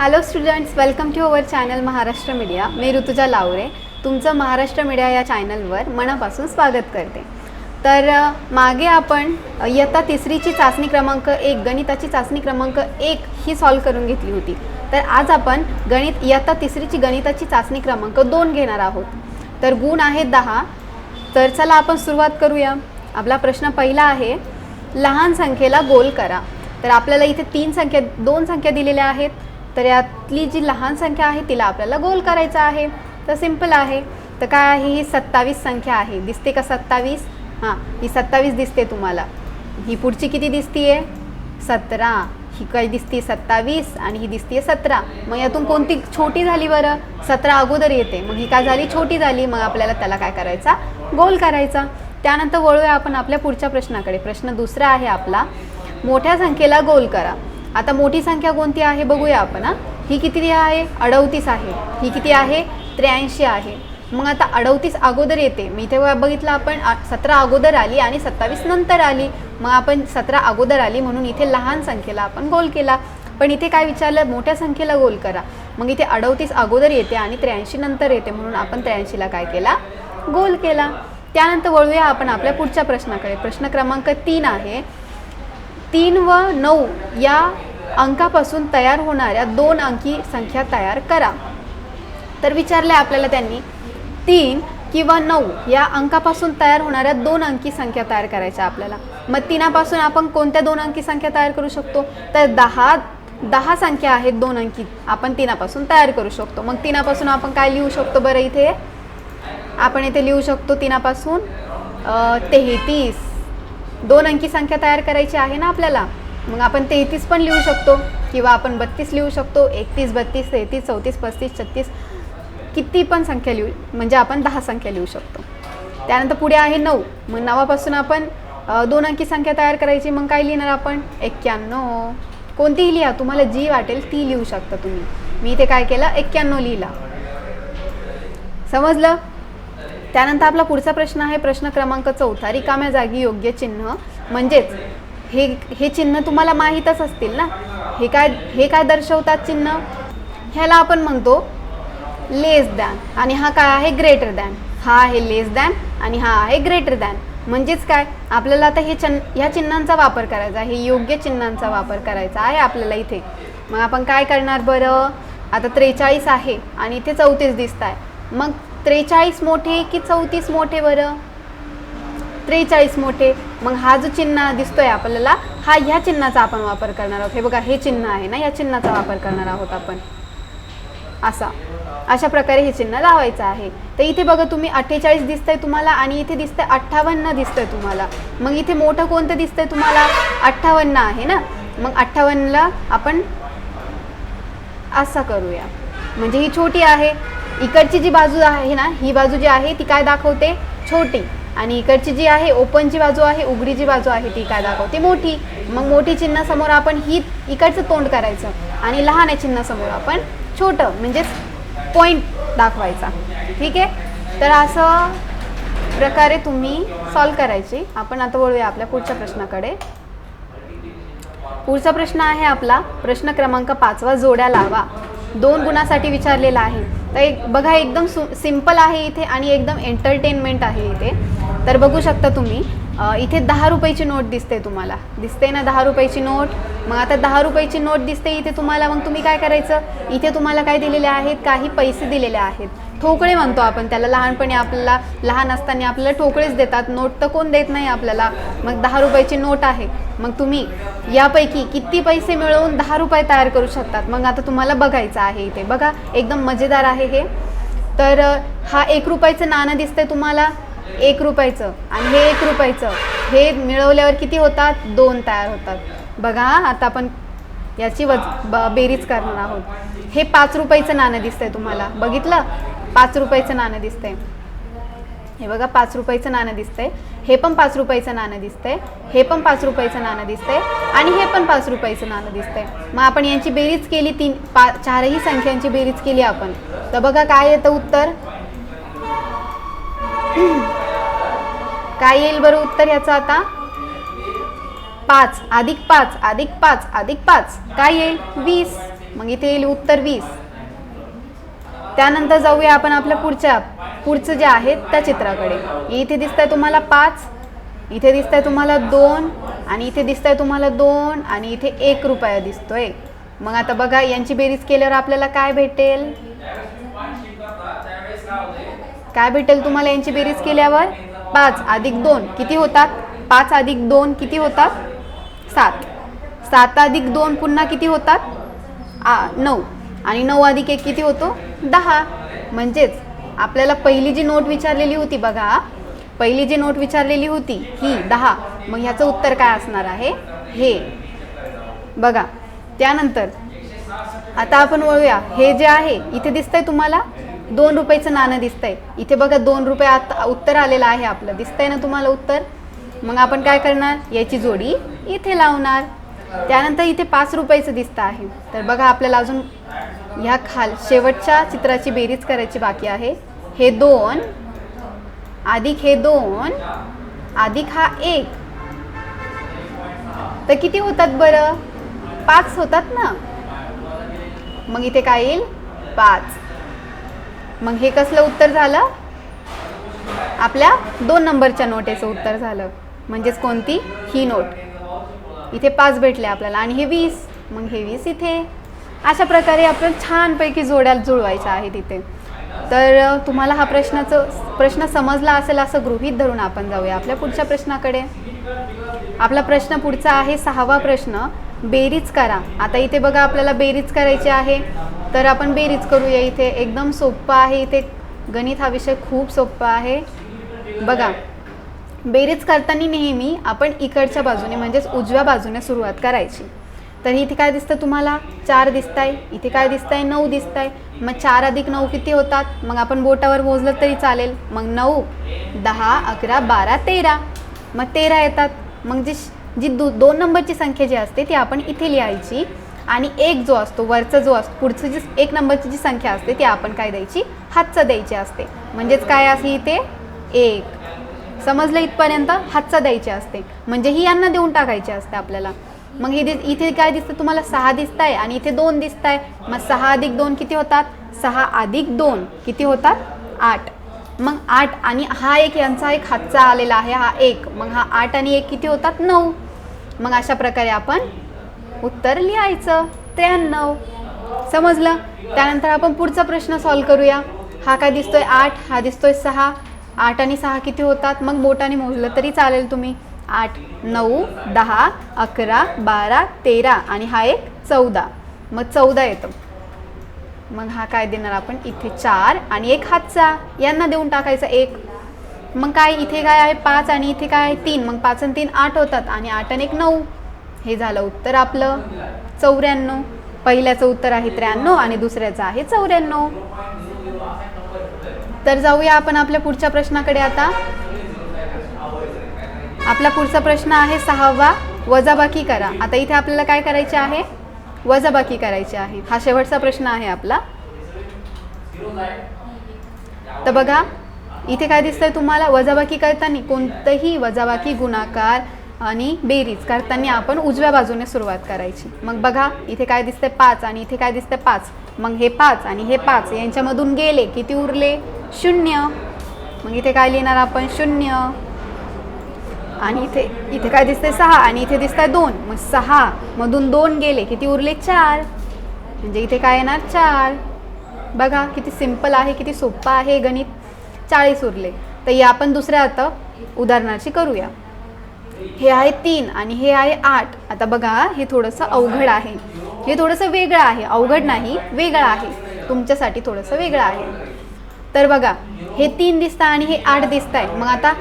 Hello students welcome to our channel Maharashtra media मी ऋतुजा लावरे. तुमचं Maharashtra media या चॅनलवर मनापासून स्वागत करते. तर मागे आपण इयत्ता तिसरीची चाचणी क्रमांक एक गणिताची चाचणी क्रमांक एक ही सॉल्व करून घेतली होती. तर आज आपण गणित इयत्ता तिसरीची गणिताची चाचणी क्रमांक दोन घेणार आहोत. तर गुण आहेत दहा. तर चला आपण सुरुवात करूया. आपला प्रश्न पहिला आहे लहान संख्येला गोल करा. तर आपल्याला इथे तीन संख्या दोन संख्या दिलेल्या आहेत. तर यातली जी लहान संख्या आहे तिला आपल्याला गोल करायचा आहे. तर सिंपल आहे. तर काय आहे? ही सत्तावीस संख्या आहे. दिसते का सत्तावीस? हां ही सत्तावीस दिसते तुम्हाला. ही पुढची किती दिसतीये? सतरा. ही काय दिसते? सत्तावीस आणि ही दिसते सतरा. मग यातून कोणती छोटी झाली बरं? सतरा अगोदर येते. मग ही काय झाली? छोटी झाली. मग आपल्याला त्याला काय करायचा? गोल करायचा. त्यानंतर वळूया आपण आपल्या पुढच्या प्रश्नाकडे. प्रश्न दुसरा आहे आपला. मोठ्या संख्येला गोल करा. आता मोठी संख्या कोणती आहे बघूया आपण हां. ही किती आहे? अडौतीस आहे. ही किती आहे? त्र्याऐंशी आहे. मग आता अडौतीस अगोदर येते. मी इथे बघितलं आपण सतरा अगोदर आली आणि सत्तावीस नंतर आली. मग आपण सतरा अगोदर आली म्हणून इथे लहान संख्येला आपण गोल केला. पण इथे काय विचारलं? मोठ्या संख्येला गोल करा. मग इथे अडौतीस अगोदर येते आणि त्र्याऐंशी नंतर येते म्हणून आपण त्र्याऐंशीला काय केला? गोल केला. त्यानंतर वळूया आपण आपल्या पुढच्या प्रश्नाकडे. प्रश्न क्रमांक तीन आहे. तीन व नऊ या अंकापासून तयार होणाऱ्या दोन अंकी संख्या तयार करा. तर विचारले आपल्याला त्यांनी तीन किंवा नऊ या अंकापासून तयार होणाऱ्या दोन अंकी संख्या तयार करायच्या आपल्याला. मग तिनापासून आपण कोणत्या दोन अंकी संख्या तयार करू शकतो? तर दहा दहा संख्या आहेत दोन अंकी आपण तिनापासून तयार करू शकतो. मग तिनापासून आपण काय लिहू शकतो बरं इथे? आपण इथे लिहू शकतो तिनापासून तेहतीस. दोन अंकी संख्या तयार करायची आहे ना आपल्याला? मग आपण तेहतीस पण लिहू शकतो. किंवा आपण बत्तीस लिहू शकतो. एकतीस बत्तीस तेहतीस चौतीस पस्तीस छत्तीस किती पण संख्या लिहू म्हणजे आपण दहा संख्या लिहू शकतो. त्यानंतर पुढे आहे नऊ. मग नवापासून आपण दोन अंकी संख्या तयार करायची. मग काय लिहिणार आपण? एक्क्याण्णव. कोणतीही लिहा. तुम्हाला जी वाटेल ती लिहू शकता तुम्ही. मी इथे काय केलं? एक्क्याण्णव लिहिला. समजलं? त्यानंतर आपला पुढचा प्रश्न आहे प्रश्न क्रमांक चौथा. रिकाम्या जागी योग्य चिन्ह. म्हणजेच हे हे चिन्ह तुम्हाला माहीतच असतील ना? हे काय हे काय दर्शवतात चिन्ह? ह्याला आपण म्हणतो लेस दॅन आणि हा काय आहे? ग्रेटर दॅन हा आहे लेस दॅन आणि हा आहे ग्रेटर दॅन म्हणजेच काय? आपल्याला आता हे चन ह्या चिन्हांचा वापर करायचा आहे. योग्य चिन्हांचा वापर करायचा आहे आपल्याला इथे. मग आपण काय करणार बरं? आता त्रेचाळीस आहे आणि इथे चौतीस दिसत आहे मग त्रेचाळीस मोठे की चौतीस मोठे बरं? त्रेचाळीस मोठे. मग हा जो चिन्ह दिसतोय आपल्याला हा ह्या चिन्हाचा आपण वापर करणार आहोत. हे बघा हे चिन्ह आहे ना या चिन्हाचा वापर करणार आहोत आपण. असा. अशा प्रकारे हे चिन्ह लावायचं आहे. तर इथे बघा तुम्ही अठ्ठेचाळीस दिसतंय तुम्हाला आणि इथे दिसतंय अठ्ठावन्न दिसतंय तुम्हाला. मग इथे मोठं कोणतं दिसतंय तुम्हाला? अठ्ठावन्न आहे ना? मग अठ्ठावन्नला आपण असा करूया. म्हणजे ही छोटी आहे. इकडची जी बाजू आहे ना ही बाजू जी आहे ती काय दाखवते? छोटी. आणि इकडची जी आहे ओपनची बाजू आहे उघडी जी बाजू आहे ती काय दाखवते? मोठी. मग मोठी चिन्ह समोर आपण ही इकडचं तोंड करायचं आणि लहान आहे चिन्ह समोर आपण छोटं म्हणजेच पॉईंट दाखवायचा. ठीक आहे? तर असं प्रकारे तुम्ही सॉल्व करायची. आपण आता वळूया आपल्या पुढच्या प्रश्नाकडे. पुढचा प्रश्न आहे आपला. प्रश्न क्रमांक पाचवा जोड्या लावा. दोन गुणासाठी विचारलेला आहे. तर एक बघा एकदम सु सिंपल आहे इथे आणि एकदम एंटरटेनमेंट आहे इथे. तर बघू शकता तुम्ही इथे दहा रुपयाची नोट दिसते तुम्हाला. दिसते ना दहा रुपयाची नोट? मग आता दहा रुपयाची नोट दिसते इथे तुम्हाला. मग तुम्ही काय करायचं? इथे तुम्हाला काय दिलेले आहेत? काही पैसे दिलेले आहेत. ठोकळे म्हणतो आपण त्याला. लहानपणी आपल्याला लहान असताना आपल्याला ठोकळेच देतात. नोट तर कोण देत नाही आपल्याला. मग दहा रुपयाची नोट आहे. मग तुम्ही यापैकी किती पैसे मिळवून दहा रुपये तयार करू शकतात? मग आता तुम्हाला बघायचं आहे इथे. बघा एकदम मजेदार आहे हे. तर हा एक रुपयाचं नाणं दिसतंय तुम्हाला. एक रुपयाचं आणि हे एक रुपयाचं. हे मिळवल्यावर किती होतात? दोन तयार होतात. बघा आता आपण याची वज ब बेरीज करणार आहोत. हे पाच रुपयाचं नाणं दिसतंय तुम्हाला. बघितलं? पाच रुपयाचं नाणं दिसतंय. हे बघा पाच रुपयाचं नाणं दिसतंय. हे पण पाच रुपयाचं नाणं दिसतंय. हे पण पाच रुपयाचं नाणं दिसतंय. आणि हे पण पाच रुपयाचं नाणं दिसतंय. मग आपण यांची बेरीज केली तीन पा चारही संख्यांची बेरीज केली आपण. तर बघा काय येतं उत्तर? काय येईल बरं उत्तर याचं आता? पाच. अधिक पाच अधिक पाच अधिक पाच. काय येईल? वीस. मग इथे येईल उत्तर वीस. त्यानंतर जाऊया आपण आपल्या पुढच्या पुढचं जे आहे त्या चित्राकडे. इथे दिसतंय तुम्हाला पाच इथे दिसतंय तुम्हाला दोन आणि इथे दिसतंय तुम्हाला दोन आणि इथे एक रुपया दिसतोय. मग आता बघा यांची बेरीज केल्यावर आपल्याला काय भेटेल? काय भेटेल तुम्हाला यांची बेरीज केल्यावर? पाच अधिक दोन किती होतात? पाच अधिक दोन किती होतात? सात. सात अधिक दोन पुन्हा किती होतात? आ नऊ. आणि नऊ अधिक एक किती होतो? दहा. म्हणजेच आपल्याला पहिली जी नोट विचारलेली होती बघा पहिली जी नोट विचारलेली होती ही दहा मग ह्याचं उत्तर काय असणार आहे? हे. बघा त्यानंतर आता आपण वळूया. हे जे आहे इथे दिसतंय तुम्हाला? दोन रुपयाचं नाणं दिसतंय. इथे बघा दोन रुपये आता उत्तर आलेलं आहे आपलं. दिसतंय ना तुम्हाला उत्तर? मग आपण काय करणार? याची जोडी इथे लावणार. त्यानंतर इथे पाच रुपयाचं दिसतं आहे. तर बघा आपल्याला अजून ह्या खाल शेवटच्या चित्राची बेरीज करायची बाकी आहे. हे दोन अधिक हे दोन अधिक हा एक. तर किती होतात बरं? पाच होतात ना? मग इथे काय येईल? पाच. मग हे कसलं उत्तर झालं? आपल्या दोन नंबरच्या नोटेचं उत्तर झालं. म्हणजेच कोणती? ही नोट. इथे पाच भेटले आपल्याला आणि हे वीस. मग हे वीस इथे. अशा प्रकारे आपण छानपैकी जोड्या जुळवायच्या आहेत इथे. तर तुम्हाला हा प्रश्नाचं प्रश्न समजला असेल असं गृहीत धरून आपण जाऊया आपल्या पुढच्या प्रश्नाकडे. आपला प्रश्न पुढचा आहे सहावा प्रश्न. बेरीज करा. आता इथे बघा आपल्याला बेरीज करायची आहे. तर आपण बेरीज करूया इथे. एकदम सोप्पं आहे इथे. गणित हा विषय खूप सोप्पा आहे. बघा. बेरीज करताना नेहमी आपण इकडच्या बाजूने म्हणजेच उजव्या बाजूने सुरुवात करायची. तर इथे काय दिसतं तुम्हाला? चार दिसत आहे इथे काय दिसत आहे नऊ दिसत आहे मग चार अधिक नऊ किती होतात? मग आपण बोटावर मोजलं तरी चालेल. मग नऊ दहा अकरा बारा तेरा. मग तेरा येतात. मग जी जी दो दोन नंबरची संख्या जी असते ती आपण इथे लिहायची. आणि एक जो असतो वरचा जो असतो पुढचं जी एक नंबरची जी संख्या असते ती आपण काय द्यायची? हातचा द्यायची असते. म्हणजेच काय असे इथे? एक. समजलं इथपर्यंत? हातचा द्यायची असते. म्हणजे ही यांना देऊन टाकायची असते आपल्याला. मग इथे इथे काय दिसतं? तुम्हाला सहा दिसत आहे आणि इथे दोन दिसत आहे मग सहा अधिक दोन किती होतात? सहा अधिक दोन किती होतात? आठ. मग आठ आणि हा एक यांचा एक हातचा आलेला आहे हा एक. मग हा आठ आणि एक किती होतात? नऊ. मग अशा प्रकारे आपण उत्तर लिहायचं. त्र्याण्णव. समजलं? त्यानंतर आपण पुढचा प्रश्न सॉल्व करूया. हा काय दिसतोय? आठ. हा दिसतोय सहा. आठ आणि सहा किती होतात? मग बोटाने मोजलं तरी चालेल तुम्ही. आठ नऊ दहा अकरा बारा तेरा आणि हा एक चौदा. मग चौदा येतो. मग हा काय देणार आपण? इथे चार आणि एक हातचा. यांना देऊन टाकायचा एक. मग काय? इथे काय आहे? पाच आणि इथे काय आहे? तीन. मग पाच आणि तीन आठ होतात आणि आठ आणि एक नऊ. हे झालं उत्तर आपलं. चौऱ्याण्णव. पहिल्याचं उत्तर आहे त्र्याण्णव आणि दुसऱ्याचं आहे चौऱ्याण्णव. तर जाऊया आपण आपल्या पुढच्या प्रश्नाकडे आता. आपला पुढचा प्रश्न आहे सहावा. वजाबाकी करा. आता इथे आपल्याला काय करायचे आहे? वजाबाकी करायची आहे. हा शेवटचा प्रश्न आहे आपला. तर बघा इथे काय दिसतंय तुम्हाला? वजाबाकी करताना कोणतंही वजाबाकी गुणाकार आणि बेरीज करताना आपण उजव्या बाजूने सुरुवात करायची. मग बघा इथे काय दिसतंय? पाच आणि इथे काय दिसतंय? पाच. मग हे पाच आणि हे पाच यांच्यामधून गेले किती उरले? शून्य. मग इथे काय लिहिणार आपण? शून्य. आणि इथे इथे काय दिसतंय? सहा. आणि इथे दिसतंय दोन. मग सहा. मधून दोन गेले. किती उरले? चार. म्हणजे इथे काय येणार? चार. बघा किती सिंपल आहे किती सोपं आहे गणित. चाळीस उरले. तर या आपण दुसऱ्या आता उदाहरणाची करूया. हे आहे तीन आणि हे आहे आठ. आता बघा हे थोडंसं अवघड आहे. हे थोडंसं वेगळं आहे. अवघड नाही वेगळं आहे. तुमच्यासाठी थोडंसं वेगळं आहे. तर बघा हे तीन दिसतं आणि हे आठ दिसत आहे मग आता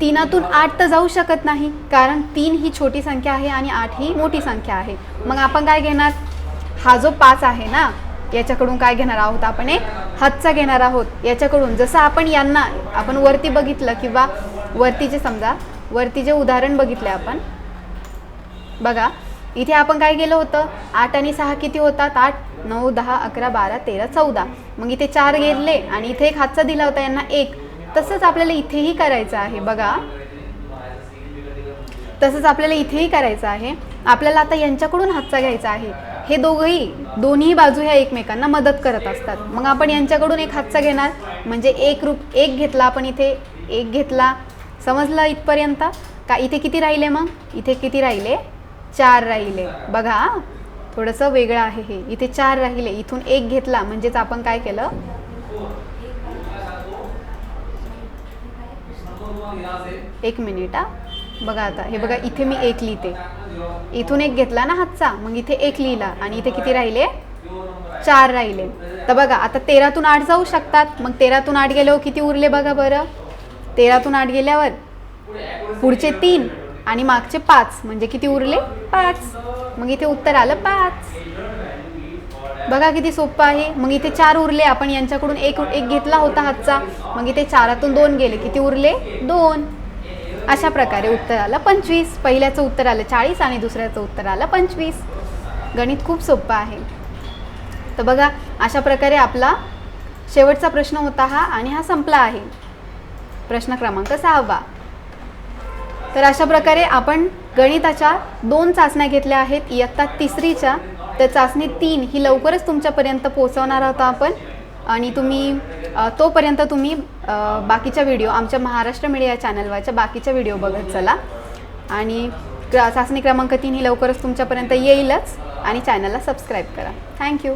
तीनातून आठ तर जाऊ शकत नाही कारण तीन ही छोटी संख्या आहे आणि आठ ही मोठी संख्या आहे. मग आपण काय घेणार? हा जो पाच आहे ना याच्याकडून काय घेणार आहोत आपण? एक हातचा घेणार आहोत. याच्याकडून जसं आपण यांना आपण वरती बघितलं किंवा वरतीचे समजा वरती जे उदाहरण बघितले आपण बघा इथे आपण काय केलं होतं? आठ आणि सहा किती होतात? आठ नऊ दहा अकरा बारा तेरा चौदा. मग इथे चार गेले आणि इथे एक हातचा दिला होता यांना एक. तसंच आपल्याला इथेही करायचं आहे बघा. तसंच आपल्याला इथेही करायचं आहे. आपल्याला आता यांच्याकडून हातचा घ्यायचा आहे. हे दोघंही दोन्ही बाजू ह्या एकमेकांना मदत करत असतात. मग आपण यांच्याकडून एक हातचा घेणार? म्हणजे एक रूप एक घेतला आपण इथे एक घेतला. समजलं इथपर्यंत? का इथे किती राहिले मग? इथे किती राहिले? चार राहिले. बघा थोडंसं वेगळं आहे हे. इथे चार राहिले. इथून एक घेतला. म्हणजेच आपण काय केलं? एक मिनिट हा. बघा आता हे बघा इथे मी एक लिहिते. इथून एक घेतला ना हातचा मग इथे एक लिहिला. आणि इथे किती राहिले? चार राहिले. तर बघा आता तेरातून आठ जाऊ शकतात. मग तेरातून आठ गेल्यावर किती उरले बघा बरं? तेरातून आठ गेल्यावर पुढचे तीन आणि मागचे पाच. म्हणजे किती उरले? पाच. मग इथे उत्तर आलं पाच. बघा किती सोपं आहे. मग इथे चार उरले आपण यांच्याकडून एक एक घेतला होता हातचा. मग इथे चारातून दोन गेले. किती उरले? दोन. अशा प्रकारे उत्तर आलं पंचवीस. पहिल्याचं उत्तर आलं चाळीस आणि दुसऱ्याचं उत्तर आलं पंचवीस. गणित खूप सोपं आहे. तर बघा अशा प्रकारे आपला शेवटचा प्रश्न होता हा आणि हा संपला आहे. प्रश्न क्रमांक सहावा. तर अशा प्रकारे आपण गणिताच्या दोन चाचण्या घेतल्या आहेत. इयत्ता तिसरीच्या तर चाचणी तीन ही लवकरच तुमच्यापर्यंत पोहोचवणार आहोत आपण. आणि तुम्ही तोपर्यंत तुम्ही बाकीच्या व्हिडिओ आमच्या महाराष्ट्र मीडिया चॅनलवरच्या बाकीच्या व्हिडिओ बघत चला. आणि क्र- चाचणी क्रमांक तीन ही लवकरच तुमच्यापर्यंत येईलच. आणि चॅनलला सबस्क्राईब करा. थँक्यू.